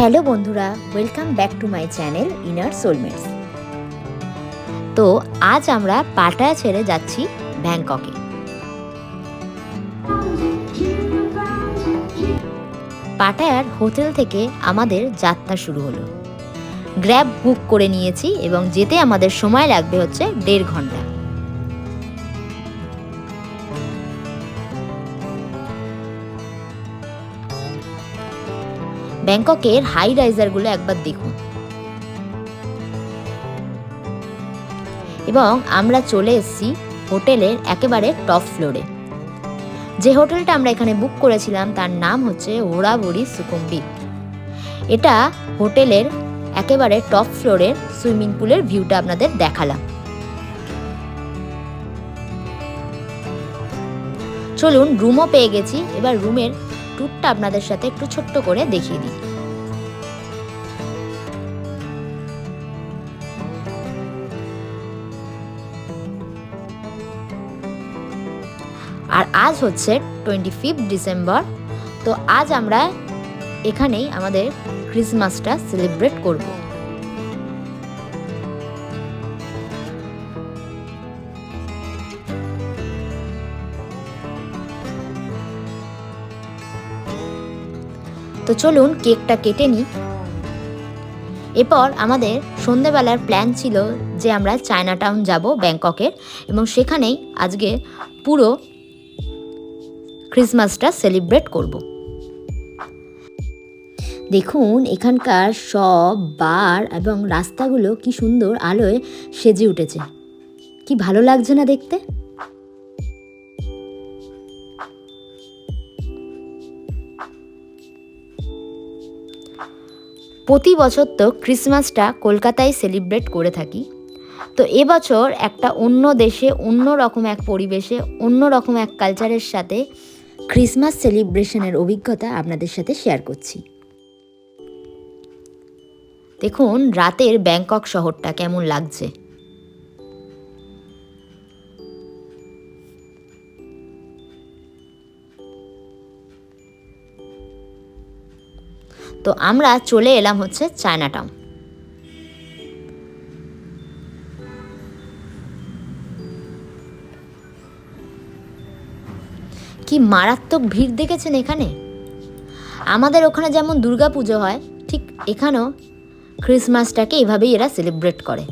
Hello বন্ধুরা welcome back to my channel inner soulmates তো আজ আমরা পাটায়া ছেড়ে যাচ্ছি ব্যাংককে। পাটায়ার হোটেল থেকে আমাদের যাত্রা শুরু হলো। গ্র্যাব বুক করে নিয়েছি এবং যেতে আমাদের সময় লাগবে হচ্ছে দেড় ঘণ্টা। ব্যাংককের হাই রাইজারগুলো একবার দেখুন। এবং আমরা চলে এসেছি হোটেলের একেবারে টপ ফ্লোরে যে হোটেলটা আমরা এখানে বুক করেছিলাম, তার নাম হচ্ছে ওড়াবড়ি সুকুম্বি এটা হোটেলের একেবারে টপ ফ্লোরের সুইমিং পুলের ভিউটা আপনাদের দেখালাম। চলুন রুমও পেয়ে গেছি। এবার রুমের ট্যুরটা আপনাদের সাথে একটু ছোট্ট করে দেখিয়ে দিই। আর আজ হচ্ছে টোয়েন্টি ফিফথ ডিসেম্বর তো আজ আমরা এখানেই আমাদের ক্রিসমাসটা সেলিব্রেট করব। তো চলুন কেকটা কেটে নিই। এরপর আমাদের সন্ধেবেলার প্ল্যান ছিল যে আমরা চায়না টাউন যাব ব্যাংককের এবং সেখানেই আজকে পুরো ক্রিসমাসটা সেলিব্রেট করব। দেখুন, এখানকার সব বার এবং রাস্তাগুলো কি সুন্দর আলোয় সেজে উঠেছে। কি ভালো লাগছে না দেখতে? প্রতি বছর তো ক্রিসমাসটা কলকাতায় সেলিব্রেট করে থাকি। তো এবছর একটা অন্য দেশে, অন্য রকম এক পরিবেশে, অন্য রকম এক কালচারের সাথে ক্রিসমাস সেলিব্রেশনের অভিজ্ঞতা আপনাদের সাথে শেয়ার করছি। দেখুন, রাতের ব্যাংকক শহরটা কেমন লাগছে। তো আমরা চলে এলাম হচ্ছে চায়না টাউন কি মারাত্মক ভিড় দেখেছেন এখানে? আমাদের ওখানে যেমন দুর্গা পুজো হয়, ঠিক এখানেও ক্রিসমাসটাকে এভাবেই এরা সেলিব্রেট করে।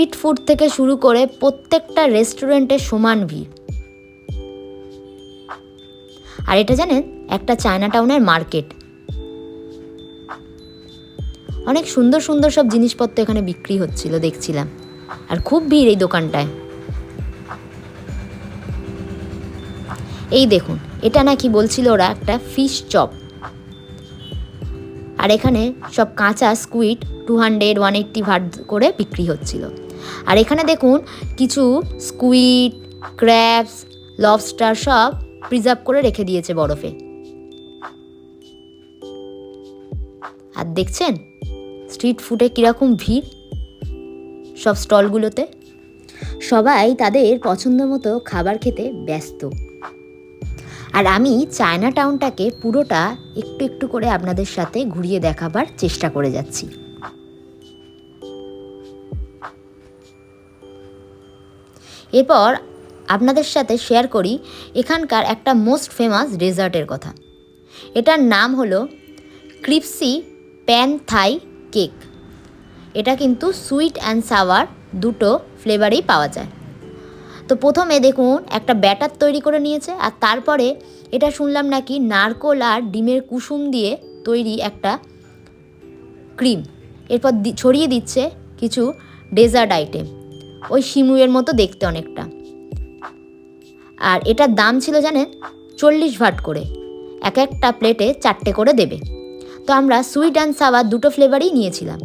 স্ট্রিট ফুড থেকে শুরু করে প্রত্যেকটা রেস্টুরেন্টে সমান ভিড়। আর এটা জানেন, একটা চায়না টাউনের মার্কেট অনেক সুন্দর সুন্দর সব জিনিসপত্র এখানে বিক্রি হচ্ছিল, দেখছিলাম। আর খুব ভিড় এই দোকানটায়। এই দেখুন, এটা নাকি বলছিল ওরা একটা ফিশ চপ আর এখানে সব কাঁচা squid two hundred one eighty baht করে বিক্রি হচ্ছিল। আর এখানে দেখুন কিছু স্কুইড ক্র্যাবস লবস্টার সব প্রিজার্ভ করে রেখে দিয়েছে বরফে। আর দেখছেন? স্ট্রিট ফুডে কীরকম ভিড় সব স্টলগুলোতে সবাই তাদের পছন্দ মতো খাবার খেতে ব্যস্ত। আর আমি চায়না টাউনটাকে পুরোটা একটু একটু করে আপনাদের সাথে ঘুরিয়ে দেখাবার চেষ্টা করে যাচ্ছি। এরপর আপনাদের সাথে শেয়ার করি এখানকার একটা মোস্ট ফেমাস ডেজার্টের কথা। এটার নাম হলো ক্রিপসি প্যান থাই কেক। এটা কিন্তু সুইট অ্যান্ড সাওয়ার দুটো ফ্লেভারেই পাওয়া যায়। তো প্রথমে দেখুন, একটা ব্যাটার তৈরি করে নিয়েছে আর তারপরে এটা শুনলাম নাকি নারকোল আর ডিমের কুসুম দিয়ে তৈরি একটা ক্রিম। এরপর ছড়িয়ে দিচ্ছে কিছু ডেজার্ট আইটেম ওই শিমুয়ের মতো দেখতে অনেকটা। আর এটার দাম ছিল জানেন চল্লিশ ভাট করে। এক একটা প্লেটে চারটে করে দেবে। তো আমরা সুইট অ্যান্ড সাওয়ার দুটো ফ্লেভারই নিয়েছিলাম।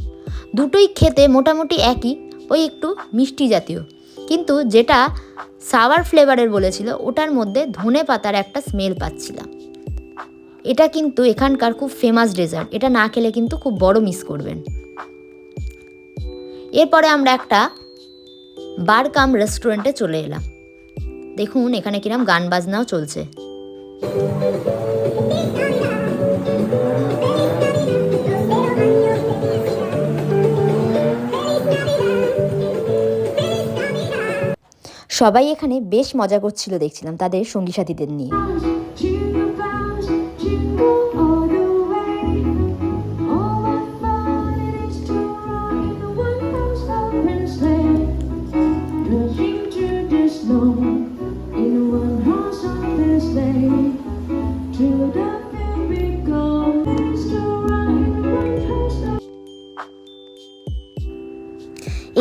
দুটোই খেতে মোটামুটি একই, ওই একটু মিষ্টি জাতীয়। কিন্তু যেটা সাওয়ার ফ্লেভারের বলেছিল, ওটার মধ্যে ধনে পাতার একটা স্মেল পাচ্ছিলাম। এটা কিন্তু এখানকার খুব ফেমাস ডেজার্ট এটা না খেলে কিন্তু খুব বড় মিস করবেন। এরপরে আমরা একটা বার কাম রেস্টুরেন্টে চলে এলাম। দেখুন, এখানে কিরম গান বাজনাও চলছে। সবাই এখানে বেশ মজা করছিল, দেখছিলাম তাদের সঙ্গী সাথীদের নিয়ে।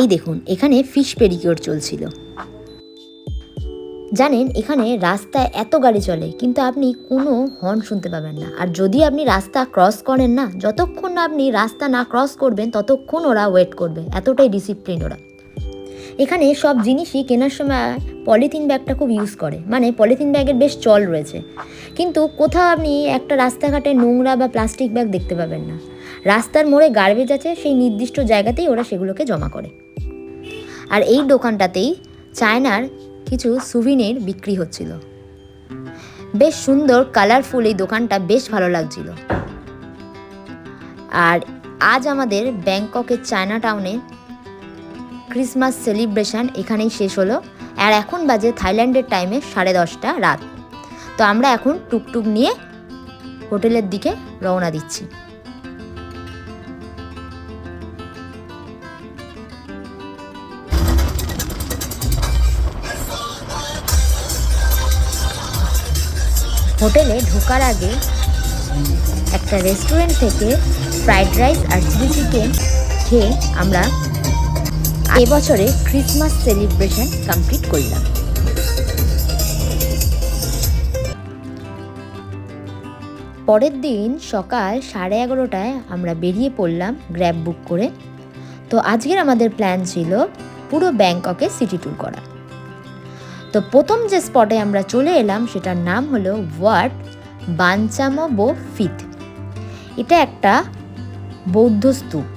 এই দেখুন, এখানে ফিশ পেডিকিওর চলছিল। জানেন, এখানে রাস্তায় এত গাড়ি চলে, কিন্তু আপনি কোনো হর্ন শুনতে পাবেন না। আর যদি আপনি রাস্তা ক্রস করেন না, যতক্ষণ না আপনি রাস্তা না ক্রস করবেন, ততক্ষণ ওরা ওয়েট করবে। এতটাই ডিসিপ্লিন ওরা। এখানে সব জিনিসই কেনার সময় পলিথিন ব্যাগটা খুব ইউজ করে। মানে পলিথিন ব্যাগের বেশ চল রয়েছে। কিন্তু কোথাও আপনি একটা রাস্তাঘাটে নোংরা বা প্লাস্টিক ব্যাগ দেখতে পাবেন না। রাস্তার মোড়ে গার্বেজ আছে, সেই নির্দিষ্ট জায়গাতেই ওরা সেগুলোকে জমা করে। আর এই দোকানটাতেই চায়নার কিছু সুভিনের বিক্রি হচ্ছিল। বেশ সুন্দর কালারফুল এই দোকানটা বেশ ভালো লাগছিল। আর আজ আমাদের ব্যাংককের চায়না টাউনে ক্রিসমাস সেলিব্রেশন এখানেই শেষ হলো। আর এখন বাজে থাইল্যান্ডের টাইমে সাড়ে দশটা রাত। তো আমরা এখন টুকটুক নিয়ে হোটেলের দিকে রওনা দিচ্ছি। হোটেলে ঢোকার আগে একটা রেস্টুরেন্ট থেকে ফ্রাইড রাইস আর চিলি চিকেন খেয়ে আমরা এবছরে ক্রিসমাস সেলিব্রেশন কমপ্লিট করলাম। পরের দিন সকাল সাড়ে এগারোটায় আমরা বেরিয়ে পড়লাম গ্র্যাব বুক করে। তো আজকের আমাদের প্ল্যান ছিল পুরো ব্যাংককে সিটি ট্যুর করা। তো প্রথম যে স্পটে আমরা চলে এলাম, সেটার নাম হলো ওয়ার্ড বাঞ্চামো বো ফিত এটা একটা বৌদ্ধ স্তূপ।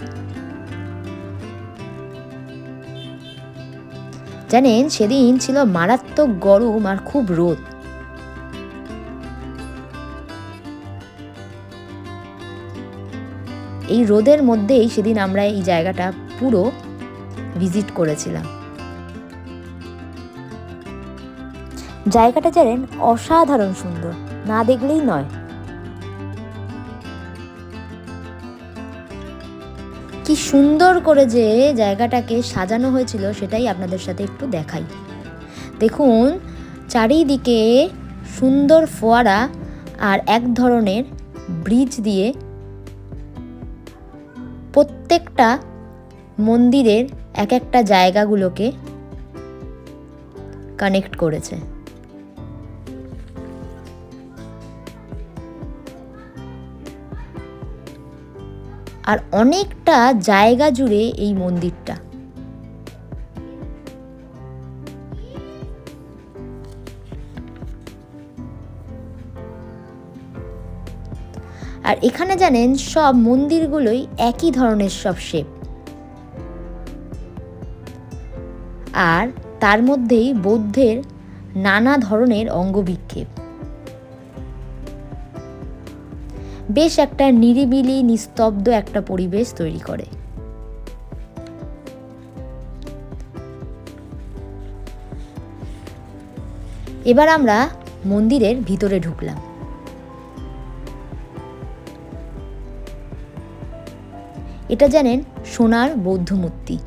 জানেন, সেদিন ছিল মারাত্মক গরম আর খুব রোদ। এই রোদের মধ্যেই সেদিন আমরা এই জায়গাটা পুরো ভিজিট করেছিলাম। জায়গাটা জানেন অসাধারণ সুন্দর, না দেখলেই নয়। কি সুন্দর করে যে জায়গাটাকে সাজানো হয়েছিল, সেটাই আপনাদের সাথে একটু দেখাই। দেখুন, চারিদিকে সুন্দর ফোয়ারা আর এক ধরনের ব্রিজ দিয়ে প্রত্যেকটা মন্দিরের এক একটা জায়গাগুলোকে কানেক্ট করেছে। আর অনেকটা জায়গা জুড়ে এই মন্দিরটা। আর এখানে জানেন, সব মন্দিরগুলোই একই ধরনের সব শেপ আর তার মধ্যেই বৌদ্ধের নানা ধরনের অঙ্গবিক্ষেপ। বেশ একটা নিরিবিলি, নিস্তব্ধ একটা পরিবেশ তৈরি করে। এবার আমরা মন্দিরের ভিতরে ঢুকলাম। এটা জানেন সোনার বৌদ্ধ মূর্তি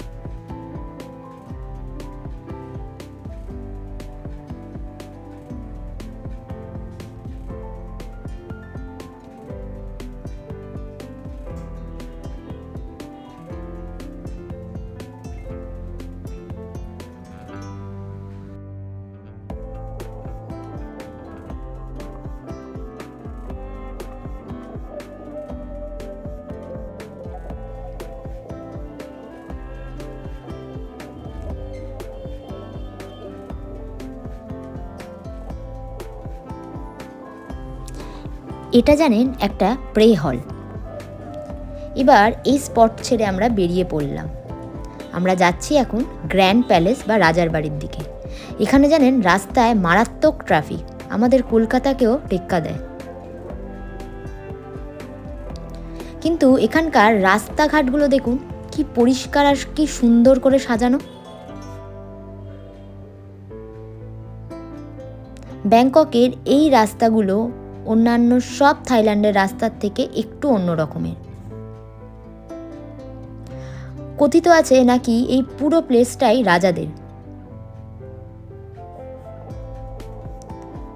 এটা জানেন একটা প্রে হল। এবার এই স্পট ছেড়ে আমরা বেরিয়ে পড়লাম। আমরা যাচ্ছি এখন গ্র্যান্ড প্যালেস বা রাজার বাড়ির দিকে। এখানে জানেন রাস্তায় মারাত্মক ট্রাফিক। আমাদের কলকাতাকেও টেক্কা দেয়। কিন্তু এখানকার রাস্তাঘাটগুলো দেখুন, কি পরিষ্কার আর কি সুন্দর করে সাজানো। ব্যাংককের এই রাস্তাগুলো অন্যান্য সব থাইল্যান্ডের রাস্তার থেকে একটু অন্য রকমের। কথিত আছে নাকি এই পুরো প্লেসটাই রাজাদের?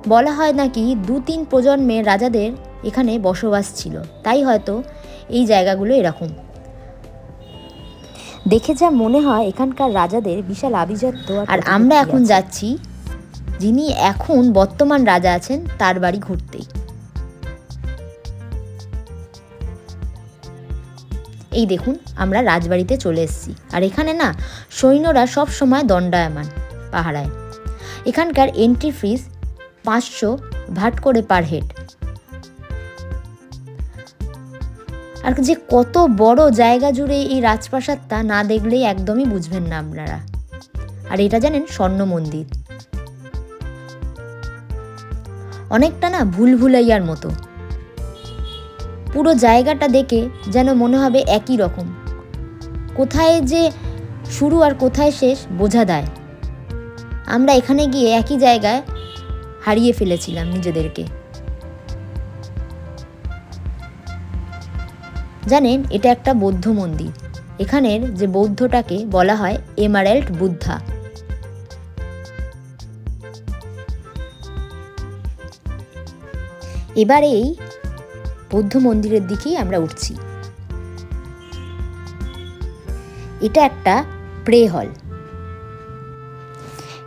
বলা হয় নাকি দু তিন প্রজন্মের রাজাদের এখানে বসবাস ছিল তাই হয়তো এই জায়গাগুলো এরকম। দেখে যা মনে হয় এখানকার রাজাদের বিশাল আভিজাত্য আর আমরা এখন যাচ্ছি যিনি এখন বর্তমান রাজা আছেন তার বাড়ি ঘুরতেই এই দেখুন, আমরা রাজবাড়িতে চলে এসেছি। আর এখানে না, সৈন্যরা সব সময় দণ্ডায়মান পাহারায়। এখানকার এন্ট্রি ফিস পাঁচশো ভাট করে পার হেড আর যে কত বড় জায়গা জুড়ে এই রাজপ্রাসাদটা না দেখলেই একদমই বুঝবেন না আপনারা। আর এটা জানেন, স্বর্ণ মন্দির। অনেকটা না ভুল ভুলাইয়ার মতো। পুরো জায়গাটা দেখে যেন মনে হবে একই রকম। কোথায় যে শুরু আর কোথায় শেষ বোঝা দেয়। আমরা এখানে গিয়ে একই জায়গায় হারিয়ে ফেলেছিলাম নিজেদেরকে। জানেন, এটা একটা বৌদ্ধ মন্দির। এখানের যে বৌদ্ধটাকে বলা হয় এমারেল্ট বুদ্ধা। এবারে এই বৌদ্ধ মন্দিরের দিকেই আমরা উঠছি। এটা একটা প্রে হল।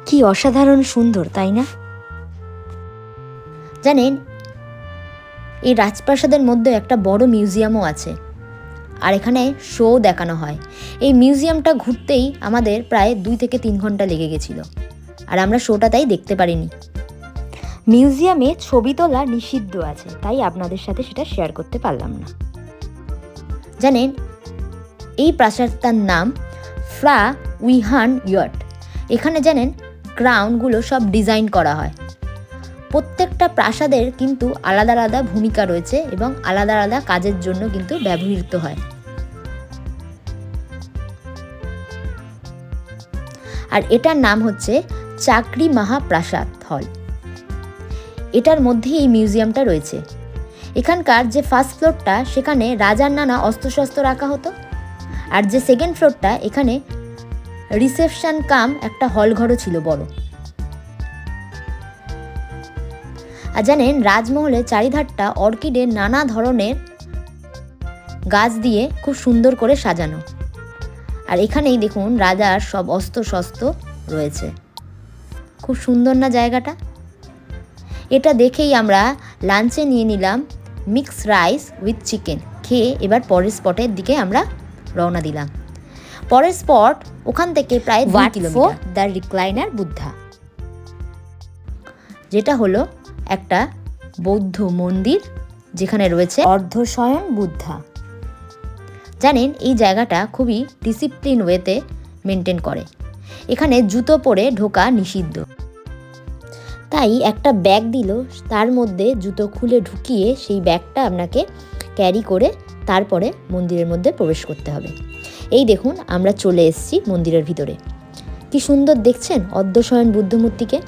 কি অসাধারণ সুন্দর, তাই না? জানেন, এই রাজপ্রাসাদের মধ্যে একটা বড় মিউজিয়ামও আছে, আর এখানে শো দেখানো হয়। এই মিউজিয়ামটা ঘুরতেই আমাদের প্রায় দুই থেকে তিন ঘণ্টা লেগে গেছিল, আর আমরা শোটা তাই দেখতে পারিনি। মিউজিয়ামে ছবি তোলা নিষিদ্ধ আছে, তাই আপনাদের সাথে সেটা শেয়ার করতে পারলাম না। জানেন, এই প্রাসাদটার নাম ফ্রা উইহান ইয়ট এখানে জানেন ক্রাউনগুলো সব ডিজাইন করা হয়। প্রত্যেকটা প্রাসাদের কিন্তু আলাদা আলাদা ভূমিকা রয়েছে এবং আলাদা আলাদা কাজের জন্য কিন্তু ব্যবহৃত হয়। আর এটার নাম হচ্ছে চাকরি মহাপ্রাসাদ হল। এটার মধ্যেই এই মিউজিয়ামটা রয়েছে। এখানকার যে ফার্স্ট ফ্লোরটা সেখানে রাজার নানা অস্ত্রশস্ত্র রাখা হতো। আর যে সেকেন্ড ফ্লোরটা এখানে রিসেপশন কাম একটা হল ঘরও ছিল বড়। আর জানেন, রাজমহলের চারিধারটা অর্কিডের নানা ধরনের গাছ দিয়ে খুব সুন্দর করে সাজানো। আর এখানেই দেখুন রাজার সব অস্ত্র শস্ত্র রয়েছে। খুব সুন্দর না জায়গাটা? এটা দেখেই আমরা লাঞ্চে নিয়ে নিলাম মিক্স রাইস উইথ চিকেন খেয়ে এবার পরের স্পটের দিকে আমরা রওনা দিলাম। পরের স্পট ওখান থেকে প্রায় দুই কিলোমিটার। দ্য রিক্লাইনার বুদ্ধা যেটা হলো একটা বৌদ্ধ মন্দির যেখানে রয়েছে অর্ধশয়ন বুদ্ধা জানেন এই জায়গাটা খুবই ডিসিপ্লিন ওয়েতে মেনটেন করে। এখানে জুতো পরে ঢোকা নিষিদ্ধ। তাই একটা ব্যাগ দিল, তার মধ্যে জুতো খুলে ঢুকিয়ে সেই ব্যাগটা আপনাকে ক্যারি করে তারপরে মন্দিরের মধ্যে প্রবেশ করতে হবে। এই দেখুন, আমরা চলে এসেছি মন্দিরের ভিতরে। কি সুন্দর দেখছেন অর্ধশয়ন বুদ্ধমূর্তিকে?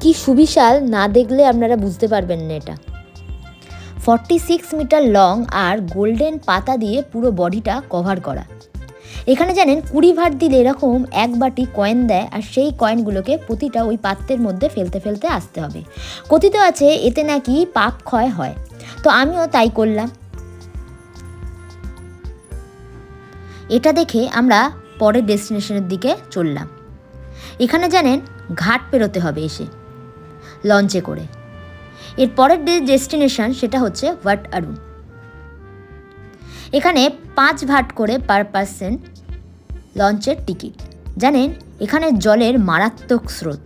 কি সুবিশাল, না দেখলে আপনারা বুঝতে পারবেন না এটা। ফর্টি সিক্স মিটার লং আর গোল্ডেন পাতা দিয়ে পুরো বডিটা কভার করা। এখানে জানেন কুড়ি ভাট দিলে এরকম এক বাটি কয়েন দেয়, আর সেই কয়েনগুলোকে প্রতিটা ওই পাত্রের মধ্যে ফেলতে ফেলতে আসতে হবে। কথিত আছে, এতে নাকি পাপ ক্ষয় হয়। তো আমিও তাই করলাম। এটা দেখে আমরা পরের ডেস্টিনেশনের দিকে চললাম। এখানে জানেন, ঘাট পেরোতে হবে এসে, লঞ্চে করে। এর পরের যে ডেস্টিনেশন সেটা হচ্ছে ওয়াট আরুন এখানে পাঁচ ভাট করে পার পার্সন লঞ্চের টিকিট। জানেন এখানে জলের মারাত্মক স্রোত।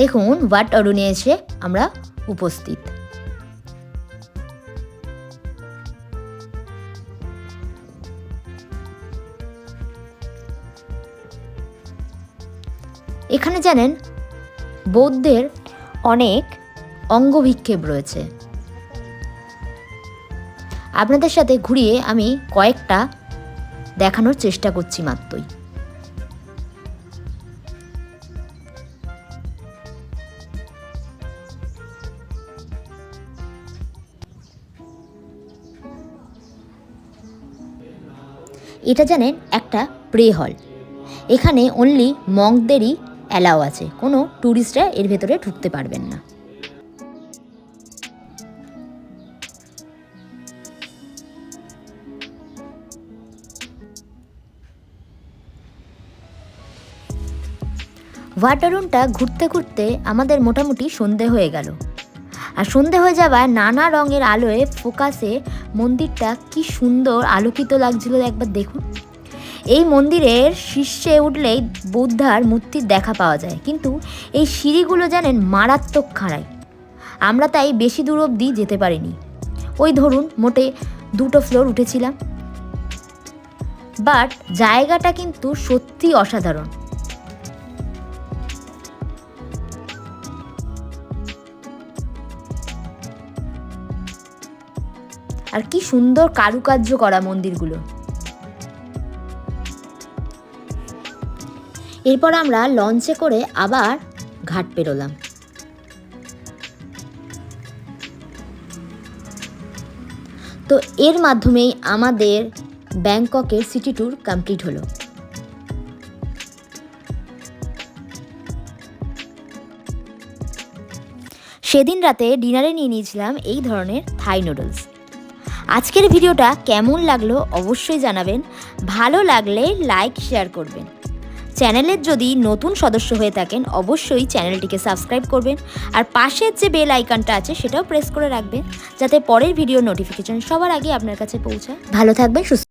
দেখুন ওয়াট অরুণে এসে আমরা উপস্থিত। এখানে জানেন, বৌদ্ধের অনেক অঙ্গভিক্ষেপ রয়েছে। আপনাদের সাথে ঘুরিয়ে আমি কয়েকটা দেখানোর চেষ্টা করছি মাত্রই। এটা জানেন একটা প্রে হল। এখানে অনলি মঙ্কদেরই অ্যালাও আছে। কোনো ট্যুরিস্টরা এর ভেতরে ঢুকতে পারবেন না। ওয়াটারুনটা ঘুরতে ঘুরতে আমাদের মোটামুটি সন্ধে হয়ে গেল। আর সন্ধে হয়ে যাওয়ায় নানা রঙের আলোয় ফোকাসে মন্দিরটা কি সুন্দর আলোকিত লাগছিল, একবার দেখুন। এই মন্দিরের শীর্ষে উঠলেই বুদ্ধার মূর্তির দেখা পাওয়া যায়। কিন্তু এই সিঁড়িগুলো জানেন মারাত্মক খাড়াই। আমরা তাই বেশি দূর অবধি যেতে পারিনি। ওই ধরুন, মোটে দুটো ফ্লোর উঠেছিলাম। বাট জায়গাটা কিন্তু সত্যি অসাধারণ। আর কি সুন্দর কারুকার্য করা মন্দিরগুলো। এরপর আমরা লঞ্চে করে আবার ঘাট পেরোলাম। তো এর মাধ্যমেই আমাদের ব্যাংককের সিটি ট্যুর কমপ্লিট হলো। সেদিন রাতে ডিনারে নিয়ে নিয়েছিলাম এই ধরনের থাই নুডলস। আজকের ভিডিওটা কেমন লাগল অবশ্যই জানাবেন। ভালো লাগলে লাইক, শেয়ার করবেন। চ্যানেলের যদি নতুন সদস্য হয়ে থাকেন, অবশ্যই চ্যানেলটিকে সাবস্ক্রাইব করবেন আর পাশের যে বেল আইকনটা আছে, সেটাও প্রেস করে রাখবেন, যাতে পরের ভিডিও নোটিফিকেশন সবার আগে আপনার কাছে পৌঁছায়। ভালো থাকবেন, সুস্থ